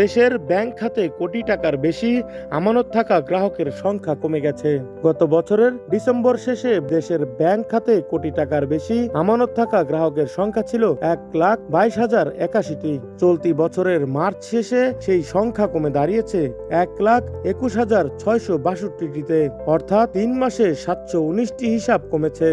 দেশের ব্যাংক খাতে কোটি টাকার বেশি আমানত থাকা গ্রাহকের সংখ্যা কমে গেছে। গত বছরের ডিসেম্বর শেষে দেশের ব্যাংক খাতে কোটি টাকার বেশি আমানত থাকা গ্রাহকের সংখ্যা ছিল এক লাখ বাইশ হাজার একাশিটি। চলতি বছরের মার্চ শেষে সেই সংখ্যা কমে দাঁড়িয়েছে এক লাখ একুশ হাজার ছয়শো বাষট্টিটিতে। অর্থাৎ তিন মাসে সাতশো উনিশটি হিসাব কমেছে।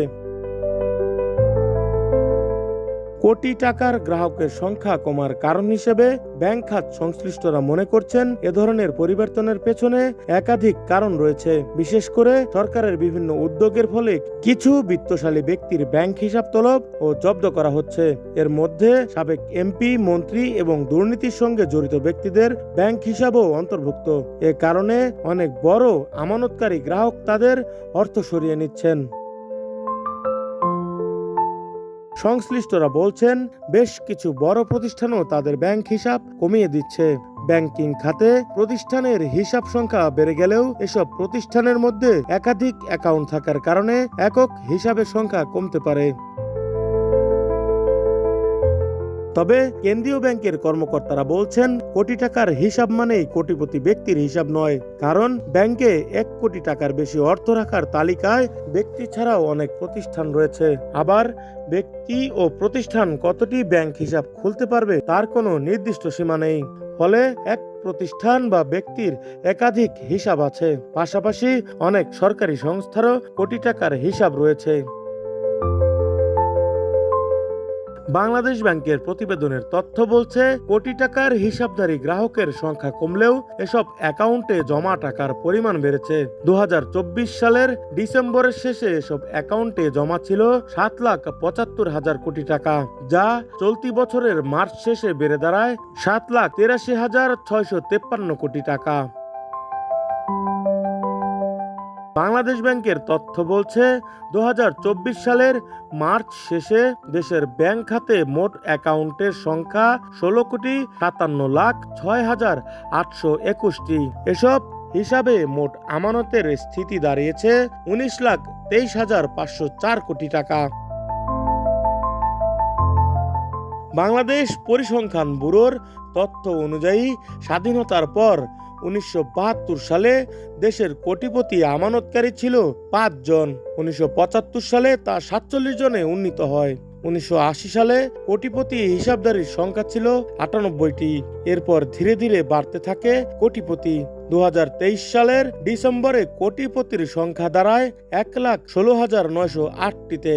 কোটি টাকার গ্রাহকের সংখ্যা কমার কারণ হিসেবে ব্যাংক খাত সংশ্লিষ্টরা মনে করছেন এ ধরনের পরিবর্তনের পেছনে একাধিক কারণ রয়েছে। বিশেষ করে সরকারের বিভিন্ন উদ্যোগের ফলে কিছু বিত্তশালী ব্যক্তির ব্যাংক হিসাব তলব ও জব্দ করা হচ্ছে। এর মধ্যে সাবেক এমপি, মন্ত্রী এবং দুর্নীতির সঙ্গে জড়িত ব্যক্তিদের ব্যাংক হিসাবও অন্তর্ভুক্ত। এ কারণে অনেক বড় আমানতকারী গ্রাহক তাদের অর্থ সরিয়ে নিচ্ছেন। সংশ্লিষ্টরা বলছেন, বেশ কিছু বড় প্রতিষ্ঠানও তাদের ব্যাংক হিসাব কমিয়ে দিচ্ছে। ব্যাংকিং খাতে প্রতিষ্ঠানের হিসাব সংখ্যা বেড়ে গেলেও এসব প্রতিষ্ঠানের মধ্যে একাধিক অ্যাকাউন্ট থাকার কারণে একক হিসাবের সংখ্যা কমতে পারে। তবে কেন্দ্রীয় ব্যাংকের কর্মকর্তারা বলছেন, কোটি টাকার হিসাব মানেই কোটিপতি ব্যক্তির হিসাব নয়। কারণ ব্যাংকে এক কোটি টাকার বেশি অর্থ রাখার তালিকায় ব্যক্তি ছাড়াও অনেক প্রতিষ্ঠান রয়েছে। আবার ব্যক্তি ও প্রতিষ্ঠান কতটি ব্যাংক হিসাব খুলতে পারবে তার কোনো নির্দিষ্ট সীমা নেই। ফলে এক প্রতিষ্ঠান বা ব্যক্তির একাধিক হিসাব আছে। পাশাপাশি অনেক সরকারি সংস্থারও কোটি টাকার হিসাব রয়েছে। বাংলাদেশ ব্যাংকের প্রতিবেদনের তথ্য বলছে, কোটি টাকার হিসাবধারী গ্রাহকের সংখ্যা কমলেও এসব অ্যাকাউন্টে জমা টাকার পরিমাণ বেড়েছে। দু হাজার চব্বিশ সালের ডিসেম্বরের শেষে এসব অ্যাকাউন্টে জমা ছিল সাত লাখ পঁচাত্তর হাজার কোটি টাকা, যা চলতি বছরের মার্চ শেষে বেড়ে দাঁড়ায় সাত লাখ তেরাশি হাজার ছয়শো তেপ্পান্ন কোটি টাকা। বাংলাদেশ ব্যাংকের তথ্য বলছে দু হাজার চব্বিশ সালের মার্চ শেষে দেশের ব্যাংক খাতে মোট অ্যাকাউন্টের সংখ্যা ষোলো কোটি সাতান্ন লাখ ছয় হাজার আটশো একুশটি। এসব হিসাবে মোট আমানতের স্থিতি দাঁড়িয়েছে উনিশ লাখ তেইশ হাজার পাঁচশো চার কোটি টাকা। বাংলাদেশ পরিসংখ্যান ব্যুরোর তথ্য অনুযায়ী স্বাধীনতার পর উনিশশো বাহাত্তর সালে দেশের কোটিপতি আমানতকারী ছিল পাঁচজন। উনিশশো সালে তা সাতচল্লিশ জনে উন্নীত হয়। উনিশশো আশি সালে কোটিপতি হিসাবধারীর সংখ্যা ছিল আটানব্বইটি। এরপর ধীরে ধীরে বাড়তে থাকে কোটিপতি। দু হাজার তেইশ সালের ডিসেম্বরে কোটিপতির সংখ্যা দাঁড়ায় এক লাখ ষোলো হাজার নয়শো আটটিতে।